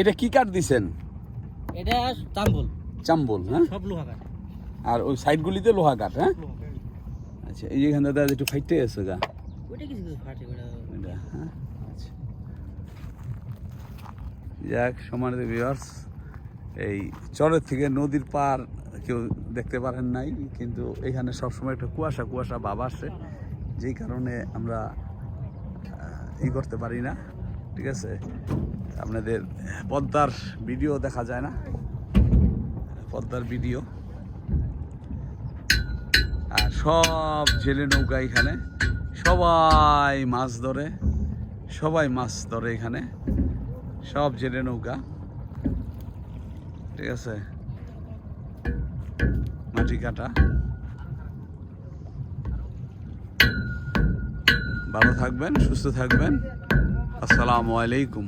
এটা কি কাঠ দিছেন? এটা তাম্বল চাম্বল হ্যাঁ? সব লোহা কাঠ। আর ওই সাইডগুলিতে লোহা কাঠ হ্যাঁ? আচ্ছা এই যেখানে দাদা একটু ফাইটে আছে গা ওইটা কিছু কিছু ফাটে ওটা এটা হ্যাঁ? আচ্ছা। যাক সমানিত ভিউয়ার্স এই চরের থেকে নদীর পার কেউ দেখতে পারেন নাই কিন্তু এখানে সবসময় একটা কুয়াশা কুয়াশা ভাব আসে যেই কারণে আমরা ই করতে পারি না। ঠিক আছে? আপনাদের পদ্মার ভিডিও দেখা যায় না? পদ্মার ভিডিও। আর সব জেলে নৌকা এখানে। সবাই মাছ ধরে, সবাই মাছ ধরে এখানে। সব জেলে নৌকা। ঠিক আছে? মাটি কাটা। ভালো থাকবেন, সুস্থ থাকবেন। আসসালামু আলাইকুম।